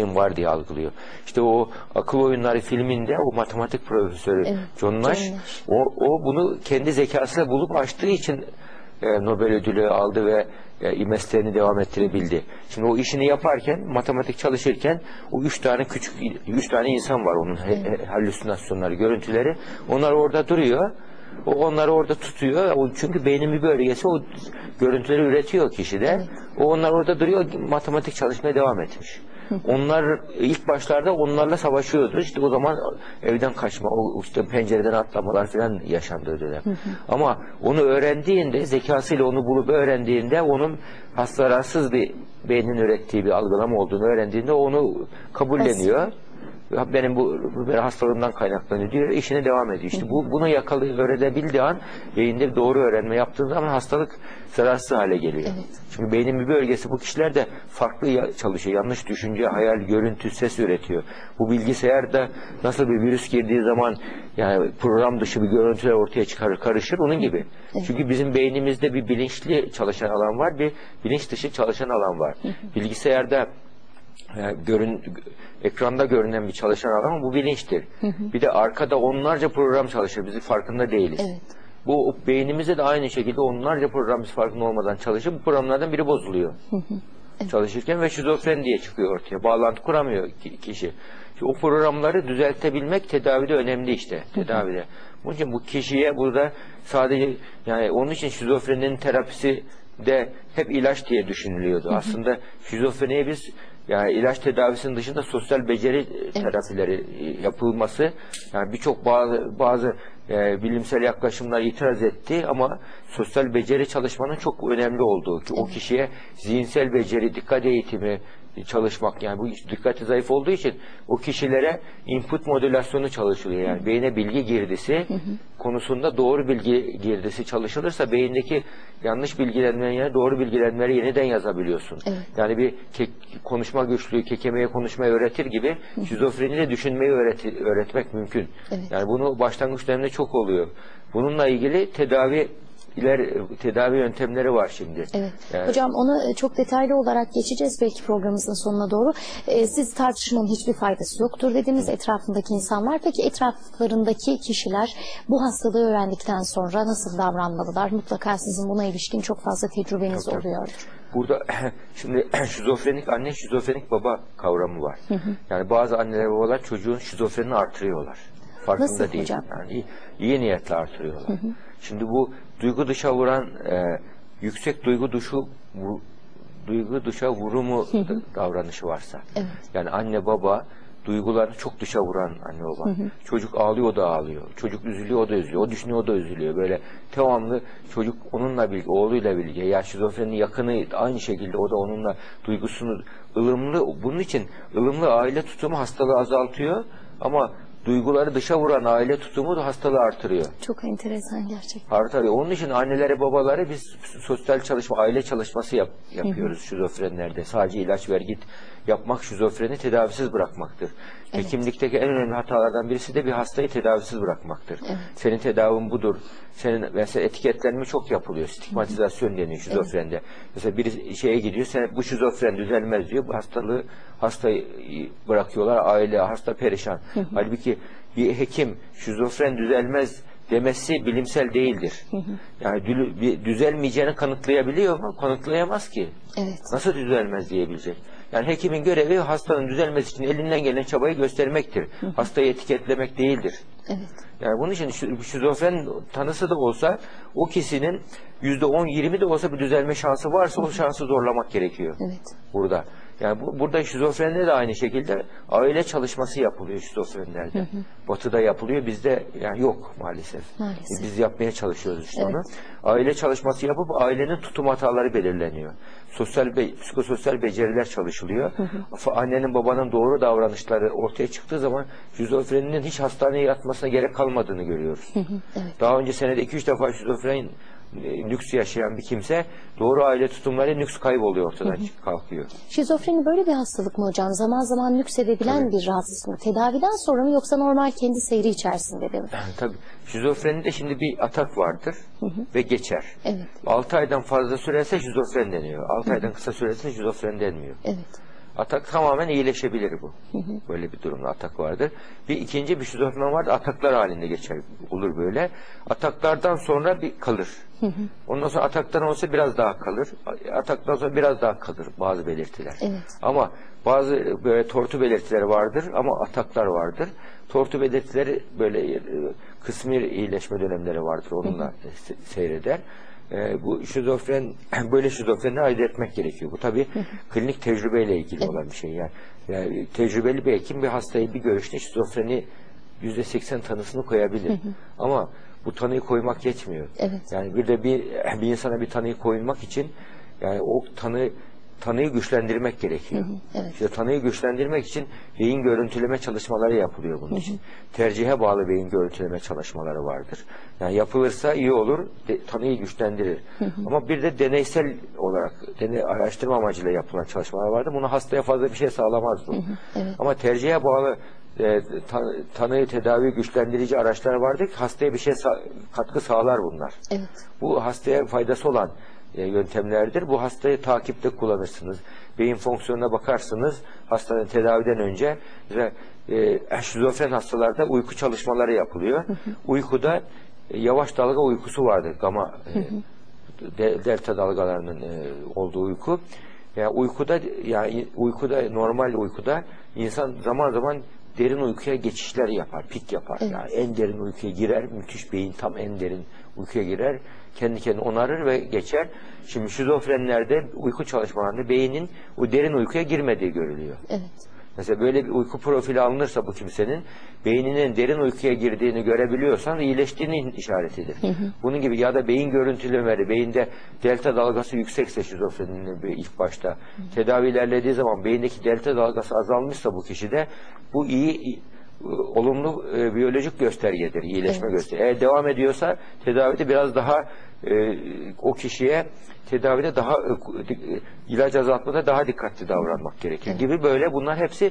şeyim var diye algılıyor. İşte o akıl oyunları filminde o matematik profesörü Evet, John Nash, John Nash. o, o bunu kendi zekasıyla bulup açtığı için e, Nobel ödülü aldı ve e, mesleğini devam ettirebildi. Şimdi o işini yaparken, matematik çalışırken o üç tane küçük, üç tane insan var onun he- halüsinasyonları, görüntüleri. Onlar orada duruyor. O onları orada tutuyor. O, çünkü beynin bir bölgesi o görüntüleri üretiyor kişide. O onlar orada duruyor, matematik çalışmaya devam etmiş. Onlar ilk başlarda onlarla savaşıyordu. İşte o zaman evden kaçma, o işte pencereden atlamalar falan yaşandı o dönem. Ama onu öğrendiğinde, zekasıyla onu bulup öğrendiğinde onun hastararsız bir beynin ürettiği bir algılama olduğunu öğrendiğinde onu kabulleniyor. Benim bu, bu benim hastalığımdan kaynaklanıyor diyor. işine devam ediyor. İşte bu bunu yakalayıp öğrenebildiği an beyinde doğru öğrenme yaptığı zaman hastalık zararsız hale geliyor. Evet. Çünkü beynin bir bölgesi bu kişilerde farklı ya- çalışıyor. Yanlış düşünce, hayal, görüntü, ses üretiyor. Bu bilgisayarda nasıl bir virüs girdiği zaman yani program dışı bir görüntüler ortaya çıkarır, karışır onun gibi. Çünkü bizim beynimizde bir bilinçli çalışan alan var, bir bilinç dışı çalışan alan var. Bilgisayarda yani görün, ekranda görünen bir çalışan alan bu bilinçtir. Bir de arkada onlarca program çalışır. Biz farkında değiliz. Evet. Bu beynimizde de aynı şekilde onlarca program biz farkında olmadan çalışır. Bu programlardan biri bozuluyor. Çalışırken ve şizofren diye çıkıyor ortaya. Bağlantı kuramıyor ki- kişi. Şimdi o programları düzeltebilmek tedavide önemli işte. Tedavide. Bunun için bu kişiye burada sadece yani onun için şizofreninin terapisi de hep ilaç diye düşünülüyordu. Aslında şizofreniye biz yani ilaç tedavisinin dışında sosyal beceri terapileri e, yapılması yani birçok bazı bazı e, bilimsel yaklaşımlar itiraz etti ama sosyal beceri çalışmanın çok önemli olduğu ki o kişiye zihinsel beceri, dikkat eğitimi çalışmak yani bu dikkati zayıf olduğu için o kişilere input modülasyonu çalışılıyor yani beyne bilgi girdisi konusunda doğru bilgi girdisi çalışılırsa beyindeki yanlış bilgilenmeleri yerine doğru bilgilenmeleri yeniden yazabiliyorsun. Evet. Yani bir ke- konuşma güçlüğü, kekemeye konuşmayı öğretir gibi şizofreni de düşünmeyi öğreti- öğretmek mümkün. Evet. Yani bunu başlangıç döneminde çok oluyor. Bununla ilgili tedavi iler tedavi yöntemleri var şimdi. Evet. Yani- Hocam onu e, çok detaylı olarak geçeceğiz belki programımızın sonuna doğru. E, siz tartışmanın hiçbir faydası yoktur dediniz etrafındaki insanlar. Peki etraflarındaki kişiler bu hastalığı öğrendikten sonra nasıl davranmalılar? Mutlaka sizin buna ilişkin çok fazla tecrübeniz tabii. oluyordur. Burada şimdi şizofrenik anne, şizofrenik baba kavramı var. Yani bazı anneler babalar çocuğun şizofrenini artırıyorlar. Farkında Nasıl değil. hocam? Yani iyi, iyi niyetle artırıyorlar. Şimdi bu duygu dışa vuran e, yüksek duygu duşu vu- duygu dışa vurumu da- davranışı varsa. Evet. Yani anne baba duygularını çok dışa vuran anne baba. Çocuk ağlıyor o da ağlıyor. Çocuk üzülüyor o da üzülüyor. O düşünüyor o da üzülüyor. Böyle devamlı çocuk onunla birlikte, oğluyla birlikte. Ya şizofrenin yakını aynı şekilde o da onunla duygusunu ılımlı. Bunun için ılımlı aile tutumu hastalığı azaltıyor ama duyguları dışa vuran aile tutumu da hastalığı artırıyor. Çok enteresan gerçekten. Artırıyor. Onun için annelere babaları biz sosyal çalışma, aile çalışması yap- yapıyoruz şizofrenlerde. Sadece ilaç ver git yapmak şizofreni tedavisiz bırakmaktır. Hekimlikteki en önemli hatalardan birisi de bir hastayı tedavisiz bırakmaktır. Senin tedavin budur. Senin mesela etiketlenme çok yapılıyor. Stigmatizasyon deniyor şizofrende. Mesela biri şeye gidiyor, sen bu şizofren düzelmez diyor. Bu hastalığı hastayı bırakıyorlar. Aile, hasta perişan. Halbuki bir hekim şizofren düzelmez demesi bilimsel değildir. Yani dülü- bir düzelmeyeceğini kanıtlayabiliyor mu? Kanıtlayamaz ki. Evet. Nasıl düzelmez diyebilecek. Yani hekimin görevi hastanın düzelmesi için elinden gelen çabayı göstermektir. Hastayı etiketlemek değildir. Evet. Yani bunun için şi- şizofren tanısı da olsa o kişinin yüzde on, yirmi de olsa bir düzelme şansı varsa o şansı zorlamak gerekiyor Evet. burada. Yani bu, burada şizofrende de aynı şekilde aile çalışması yapılıyor şizofrenlerde. Batı'da yapılıyor, bizde yani yok maalesef. Maalesef. Biz yapmaya çalışıyoruz işte Evet. onu. Aile çalışması yapıp ailenin tutum hataları belirleniyor. Sosyal be, psikososyal beceriler çalışılıyor. Fa- Annenin babanın doğru davranışları ortaya çıktığı zaman şizofreninin hiç hastaneye yatmasına gerek kalmadığını görüyoruz. Evet. Daha önce senede 2-3 defa şizofren e, nüks yaşayan bir kimse doğru aile tutumları nüks kayboluyor ortadan çık- kalkıyor. Şizofreni böyle bir hastalık mı hocam? Zaman zaman nüksedebilen bir rahatsızlık mı? Tedaviden sonra mı yoksa normal kendi seyri içerisinde de mi? Tabii. Şizofrenide şimdi bir atak vardır ve geçer. Evet. 6 aydan fazla sürerse şizofren deniyor. 6 aydan kısa sürerse şizofren denmiyor. Evet. Atak tamamen iyileşebilir bu. Böyle bir durumda atak vardır. Bir ikinci bir şizofren vardır. Ataklar halinde geçer. Olur böyle. Ataklardan sonra bir kalır. Ondan sonra ataktan olsa biraz daha kalır. Ataktan sonra biraz daha kalır bazı belirtiler. Evet. Ama bazı böyle tortu belirtileri vardır ama ataklar vardır. Tortu belirtileri böyle e, kısmi iyileşme dönemleri vardır. Onunla se- seyreder. E, bu şizofren böyle şizofreni ayırt etmek gerekiyor. Bu tabii klinik tecrübeyle ilgili olan bir şey yani. yani. Tecrübeli bir hekim bir hastayı bir görüşte şizofreni yüzde seksen tanısını koyabilir. Ama bu tanıyı koymak yetmiyor. Evet. Yani bir de bir, bir insana bir tanıyı koymak için yani o tanı tanıyı güçlendirmek gerekiyor. evet. İşte tanıyı güçlendirmek için beyin görüntüleme çalışmaları yapılıyor bunun için. Tercihe bağlı beyin görüntüleme çalışmaları vardır. Yani yapılırsa iyi olur, de- tanıyı güçlendirir. Ama bir de deneysel olarak deney, araştırma amacıyla yapılan çalışmalar vardır. Bunu hastaya fazla bir şey sağlamaz bu. evet. Ama tercihe bağlı e, tan- tanıyı tedavi güçlendirici araçlar vardır ki hastaya bir şey sa- katkı sağlar bunlar. Evet. Bu hastaya faydası olan yöntemlerdir. Bu hastayı takipte kullanırsınız. Beyin fonksiyonuna bakarsınız. Hastanın tedaviden önce mesela, e, şizofren hastalarda uyku çalışmaları yapılıyor. Uykuda e, yavaş dalga uykusu vardır. Gama e, de- delta dalgalarının e, olduğu uyku. Yani uykuda yani uykuda normal uykuda insan zaman zaman derin uykuya geçişler yapar, pik yapar. Yani en derin uykuya girer, müthiş beyin tam en derin uykuya girer. Kendi kendine onarır ve geçer. Şimdi şizofrenlerde uyku çalışmalarında beynin o derin uykuya girmediği görülüyor. Evet. Mesela böyle bir uyku profili alınırsa bu kimsenin beyninin derin uykuya girdiğini görebiliyorsan iyileştiğinin işaretidir. Bunun gibi ya da beyin görüntülemeleri, beyinde delta dalgası yüksekse şizofreninin bir ilk başta tedavi ilerlediği zaman beyindeki delta dalgası azalmışsa bu kişide bu iyi olumlu e, biyolojik göstergedir, iyileşme Evet. göstergesi. Eğer devam ediyorsa tedavide biraz daha e, o kişiye tedavide daha e, e, ilaç azaltmada daha dikkatli davranmak gerekir gibi böyle bunlar hepsi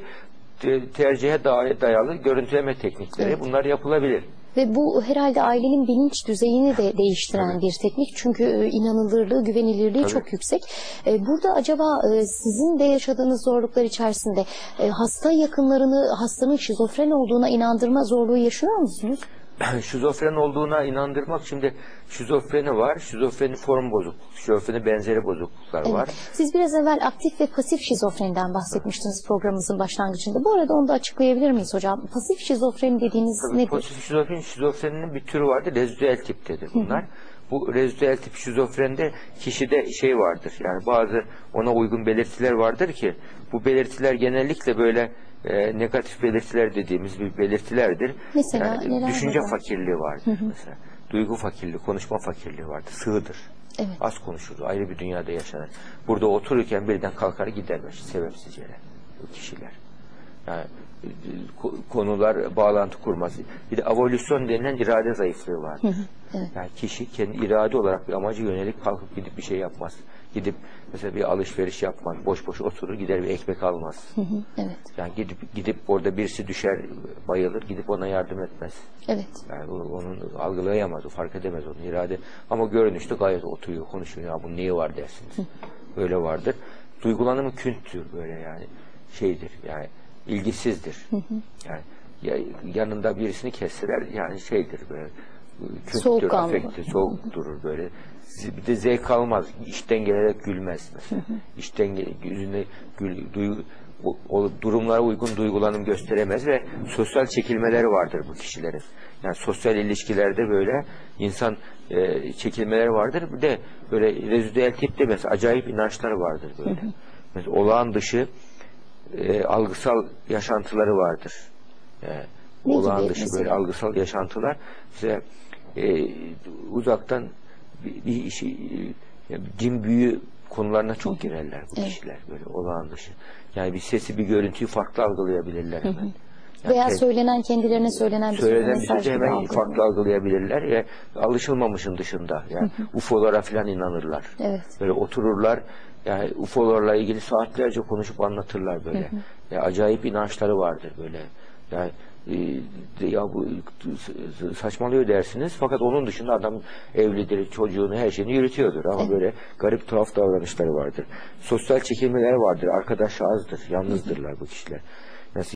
te- tercihe da- dayalı görüntüleme teknikleri Evet. bunlar yapılabilir. Ve bu herhalde ailenin bilinç düzeyini de değiştiren bir teknik. Çünkü e, inanılırlığı, güvenilirliği Tabii. çok yüksek. E, Burada acaba sizin de yaşadığınız zorluklar içerisinde hasta yakınlarını hastanın şizofren olduğuna inandırma zorluğu yaşıyor musunuz? şizofren olduğuna inandırmak şimdi şizofreni var, şizofreni form bozukluk, şizofreni benzeri bozukluklar Evet. var. Siz biraz evvel aktif ve pasif şizofreniden bahsetmiştiniz programımızın başlangıcında. Bu arada onu da açıklayabilir miyiz hocam? Pasif şizofreni dediğiniz Tabii nedir? Pozitif şizofren, şizofreninin bir türü vardır. Rezidüel tiptedir bunlar. Bu rezidüel tip şizofrende kişide şey vardır. Yani bazı ona uygun belirtiler vardır ki bu belirtiler genellikle böyle e, negatif belirtiler dediğimiz bir belirtilerdir. Mesela yani, neler düşünce var? fakirliği vardır mesela. Duygu fakirliği, konuşma fakirliği vardır. Sığdır. Evet. Az konuşur. Ayrı bir dünyada yaşanır. Burada otururken birden kalkar giderler sebepsiz yere. Bu kişiler. Yani e, ko- konular bağlantı kurmaz. Bir de evolüsyon denilen irade zayıflığı vardır. evet. Yani kişi kendi irade olarak bir amaca yönelik kalkıp gidip bir şey yapmaz. Gidip mesela bir alışveriş yapmaz. Boş boş oturur gider bir ekmek almaz. Hı hı, Evet. Yani gidip gidip orada birisi düşer bayılır gidip ona yardım etmez. Evet. Yani onun algılayamaz, o fark edemez onun irade. Ama görünüşte gayet oturuyor, konuşuyor. Ya bunun neyi var dersiniz. Öyle vardır. Duygulanımı künttür böyle yani. Şeydir yani ilgisizdir. Yani ya, yanında birisini kesseler yani şeydir böyle künttür, Soğukkanlı. afekti, soğuk durur böyle. Bir de zevk almaz. İşten gelerek gülmez mesela. İşten yüzünde gül, duygu, o, o durumlara uygun duygulanım gösteremez ve sosyal çekilmeleri vardır bu kişilerin. Yani sosyal ilişkilerde böyle insan e, çekilmeleri vardır. Bir de böyle rezidüel tipte mesela acayip inançları vardır böyle. Mesela olağan dışı e, algısal yaşantıları vardır. E, olağan dışı mesela? böyle algısal yaşantılar. İşte e, uzaktan bir, işi e, din büyü konularına çok girerler bu Evet. kişiler böyle olağan dışı. Yani bir sesi bir görüntüyü farklı algılayabilirler hemen. Yani Veya söylenen kendilerine söylenen bir söylenen mesaj sözü gibi hemen algılıyor. farklı algılayabilirler. Ya, alışılmamışın dışında. Yani UFO'lara falan inanırlar. Evet. Böyle otururlar. Yani UFO'larla ilgili saatlerce konuşup anlatırlar böyle. Ya, acayip inançları vardır böyle. Yani e, ya bu saçmalıyor dersiniz fakat onun dışında adam evlidir, çocuğunu, her şeyini yürütüyordur ama böyle garip tuhaf davranışları vardır. Sosyal çekilmeler vardır, arkadaş azdır, yalnızdırlar bu kişiler.